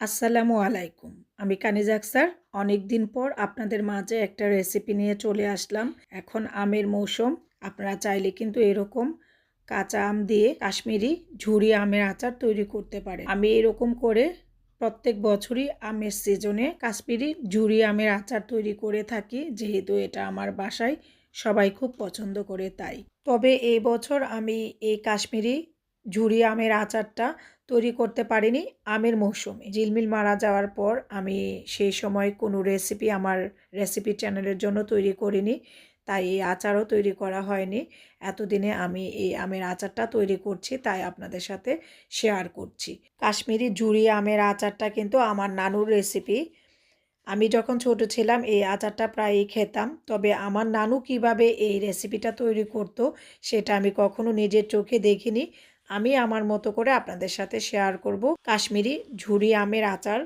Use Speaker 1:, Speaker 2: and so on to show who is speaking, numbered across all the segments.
Speaker 1: আসসালামু আলাইকুম। আমি কানিজ আক্সার। অনেক দিন পর আপনাদের মাঝে একটা রেসিপি নিয়ে চলে আসলাম। এখন আমের মৌসুম। আপনারা চাইলে কিন্তু এরকম কাঁচা আম দিয়ে কাশ্মীরি ঝুরি আমের আচার তৈরি করতে পারে আমি এরকম করে প্রত্যেক বছরই আমের সিজনে কাশ্মীরি ঝুরি আমের আচার তৈরি করে থাকি। যেহেতু এটা আমার বাসায় সবাই খুব পছন্দ করে তাই। তবে এই বছর আমি এই কাশ্মীরি ঝুরি আমের আচারটা তৈরি করতে পারিনি আমের মৌসুমে। ঝিলমিল মারা যাওয়ার পর আমি সেই সময় কোনো রেসিপি আমার রেসিপি চ্যানেলের জন্য তৈরি করিনি, তাই এই আচারও তৈরি করা হয়নি। এতদিনে আমি এই আমের আচারটা তৈরি করছি, তাই আপনাদের সাথে শেয়ার করছি। কাশ্মীরি ঝুরি আমের আচারটা কিন্তু আমার নানুর রেসিপি আমি যখন ছোট ছিলাম এই আচারটা প্রায়ই খেতাম, তবে আমার নানু কীভাবে এই রেসিপিটা তৈরি করতো, সেটা আমি কখনো নিজের চোখে দেখিনি। আমি আমার মতো করে আপনাদের সাথে শেয়ার করব। কাশ্মীরি ঝুরি আমের আচার।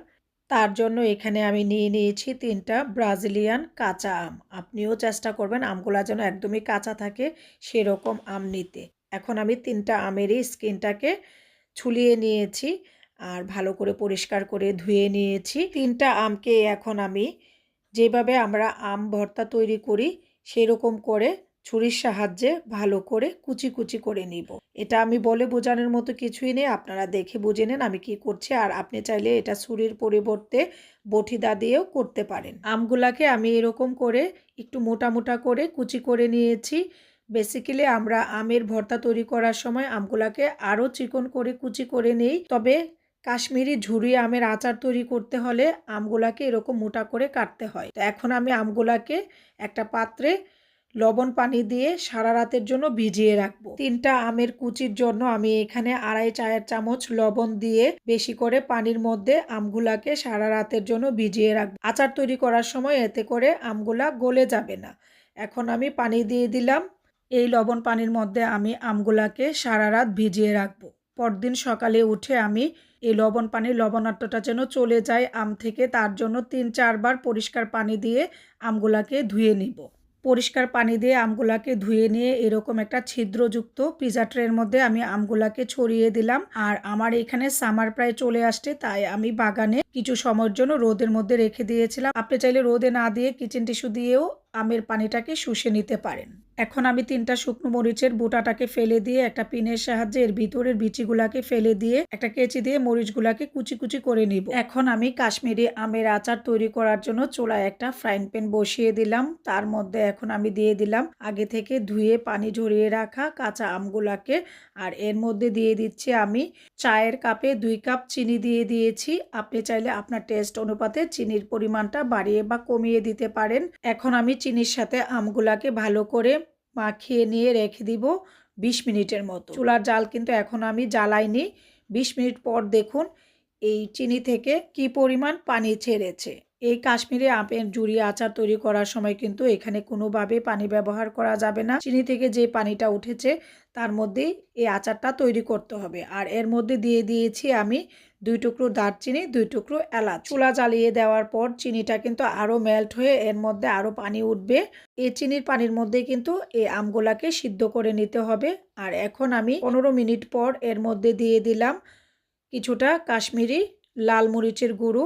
Speaker 1: তার জন্য এখানে আমি নিয়ে নিয়েছি তিনটা ব্রাজিলিয়ান কাঁচা আম। আপনিও চেষ্টা করবেন আমগুলো যেন একদমই কাঁচা থাকে সেরকম আম নিতে। এখন আমি তিনটা আমেরই স্কিনটাকে ছুলিয়ে নিয়েছি আর ভালো করে পরিষ্কার করে ধুয়ে নিয়েছি। তিনটা আমকে এখন আমি যেভাবে আমরা আম ভর্তা তৈরি করি সেরকম করে ছুরির সাহায্যে ভালো করে কুচি কুচি করে নিব। এটা আমি বলে বোঝানোর মতো কিছুই নেই, আপনারা দেখে বুঝে নেন আমি কি করছি, আর আপনি চাইলে এটা ছুরির পরিবর্তে বটিদা দিয়েও করতে পারেন। আমগুলাকে আমি এরকম করে একটু মোটা মোটা করে কুচি করে নিয়েছি। বেসিক্যালি আমরা আমের ভর্তা তৈরি করার সময় আমগুলাকে আরও চিকন করে কুচি করে নেই। তবে কাশ্মীরি ঝুরি আমের আচার তৈরি করতে হলে আমগুলাকে এরকম মোটা করে কাটতে হয়। তো এখন আমি আমগুলাকে একটা পাত্রে লবণ পানি দিয়ে সারা রাতের জন্য ভিজিয়ে রাখব। তিনটা আমের কুচির জন্য আমি এখানে আড়াই চায়ের চামচ লবণ দিয়ে বেশি করে পানির মধ্যে আমগুলাকে সারা রাতের জন্য ভিজিয়ে রাখব। আচার তৈরি করার সময় এতে করে আমগুলা গলে যাবে না। এখন আমি পানি দিয়ে দিলাম। এই লবণ পানির মধ্যে আমি আমগুলাকে সারা রাত ভিজিয়ে রাখব। পরদিন সকালে উঠে আমি এই লবণ পানির লবণাক্তটা যেন চলে যায়, আম থেকে তার জন্য তিন চারবার পরিষ্কার পানি দিয়ে আমগুলাকে ধুয়ে নিব। পরিষ্কার পানি দিয়ে আমগুলাকে ধুয়ে নিয়ে এরকম একটা ছিদ্রযুক্ত পিজা ট্রের মধ্যে আমি আমগুলাকে ছড়িয়ে দিলাম। আর আমার এখানে সামার প্রায় চলে আসছে, তাই আমি বাগানে কিছু সময়ের জন্য রোদের মধ্যে রেখে দিয়েছিলাম। আপনি চাইলে রোদে না দিয়ে কিচেন টিস্যু দিয়েও আমের পানিটাকে শুষে নিতে পারেন। এখন আমি তিনটা শুকনো মরিচের বুটাটাকে ফেলে দিয়ে একটা পিনের সাহায্যে এর ভিতরের বিচিগুলাকে ফেলে দিয়ে একটা কেচি দিয়ে মরিচগুলাকে কুচি কুচি করে নিব। এখন আমি কাশ্মীরি আমের আচার তৈরি করার জন্য চোলায় একটা ফ্রাইং প্যান বসিয়ে দিলাম। তার মধ্যে এখন আমি দিয়ে দিলাম আগে থেকে ধুয়ে পানি ঝরিয়ে রাখা কাঁচা আমগুলাকে। আর এর মধ্যে দিয়ে দিচ্ছি আমি চায়ের কাপে দুই কাপ চিনি দিয়ে দিয়েছি। আপনি চাইলে আপনার টেস্ট অনুপাতে চিনির পরিমাণটা বাড়িয়ে বা কমিয়ে দিতে পারেন। এখন আমি চিনির সাথে আমগুলাকে ভালো করে মাখিয়ে নিয়ে রেখে দিব বিশ মিনিটের মতো। চুলার জাল কিন্তু এখন আমি জ্বালাইনি। বিশ মিনিট পর দেখুন এই চিনি থেকে কি পরিমাণ পানি ছেড়েছে। এই কাশ্মীরি আপের জুড়ি আচার তৈরি করার সময় কিন্তু এখানে কোনোভাবে পানি ব্যবহার করা যাবে না। চিনি থেকে যে পানিটা উঠেছে, তার মধ্যেই এই আচারটা তৈরি করতে হবে। আর এর মধ্যে দিয়ে দিয়েছি আমি দুই টুকরো দারচিনি, দুই টুকরো এলাচ। চুলা জ্বালিয়ে দেওয়ার পর চিনিটা কিন্তু আরও মেল্ট হয়ে এর মধ্যে আরও পানি উঠবে। এই চিনির পানির মধ্যে কিন্তু এই আমগুলাকে সিদ্ধ করে নিতে হবে। আর এখন আমি পনেরো মিনিট পর এর মধ্যে দিয়ে দিলাম কিছুটা কাশ্মীরি লাল মরিচের গুঁড়ো।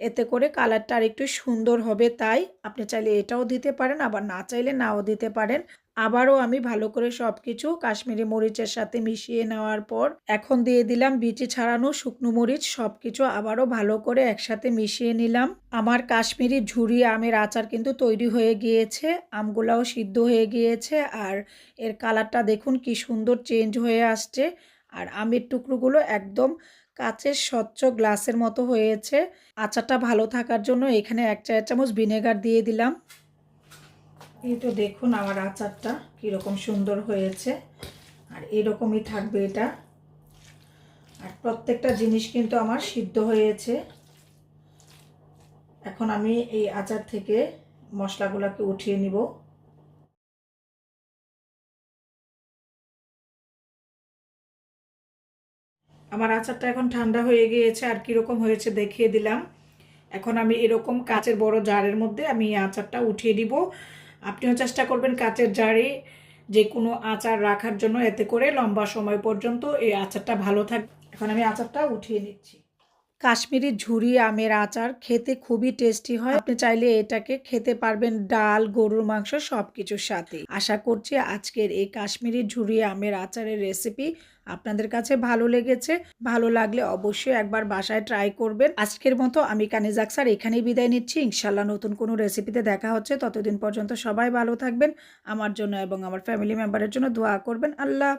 Speaker 1: এতে করে কালারটা আর একটু সুন্দর হবে, তাই আপনি চাইলে এটাও দিতে পারেন, আবার না চাইলে নাও দিতে পারেন। আবারও আমি ভালো করে সব কিছু কাশ্মীরি মরিচের সাথে মিশিয়ে নেওয়ার পর এখন দিয়ে দিলাম বিচি ছাড়ানো শুকনো মরিচ সব কিছু আবারও ভালো করে একসাথে মিশিয়ে নিলাম। আমার কাশ্মীরি ঝুরি আমের আচার কিন্তু তৈরি হয়ে গিয়েছে, আমগুলাও সিদ্ধ হয়ে গিয়েছে, আর এর কালারটা দেখুন কি সুন্দর চেঞ্জ হয়ে আসছে। আর আমের টুকরোগুলো একদম কাচের স্বচ্ছ গ্লাসের মতো হয়েছে। আচারটা ভালো থাকার জন্য এখানে এক চার চামচ ভিনেগার দিয়ে দিলাম। এই তো দেখুন আমার আচারটা কীরকম সুন্দর হয়েছে আর এরকমই থাকবে এটা। আর প্রত্যেকটা জিনিস কিন্তু আমার সিদ্ধ হয়েছে। এখন আমি এই আচার থেকে মশলাগুলোকে উঠিয়ে নিব। আমার আচারটা এখন ঠান্ডা হয়ে গিয়েছে, আর কীরকম হয়েছে দেখিয়ে দিলাম। এখন আমি এরকম কাচের বড় জারের মধ্যে আমি আচারটা উঠিয়ে দিব। আপনিও চেষ্টা করবেন কাচের জারে যে কোনো আচার রাখার জন্য, এতে করে লম্বা সময় পর্যন্ত এই আচারটা ভালো থাকবে এখন আমি আচারটা উঠিয়ে নিচ্ছি। কাশ্মীরি ঝুরি আমের আচার খেতে খুবই টেস্টি হয়। আপনি চাইলে এটাকে খেতে পারবেন ডাল, গরুর মাংস সব কিছুর সাথে। আশা করছি আজকের এই কাশ্মীরি ঝুরি আমের আচারের রেসিপি আপনাদের কাছে ভালো লেগেছে। ভালো লাগলে অবশ্যই একবার বাসায় ট্রাই করবেন। আজকের মতো আমি কানিজাক স্যার এখানেই বিদায় নিচ্ছি। ইনশাল্লাহ নতুন কোনো রেসিপিতে দেখা হচ্ছে। ততদিন পর্যন্ত সবাই ভালো থাকবেন। আমার জন্য এবং আমার ফ্যামিলি মেম্বারের জন্য দোয়া করবেন। আল্লাহ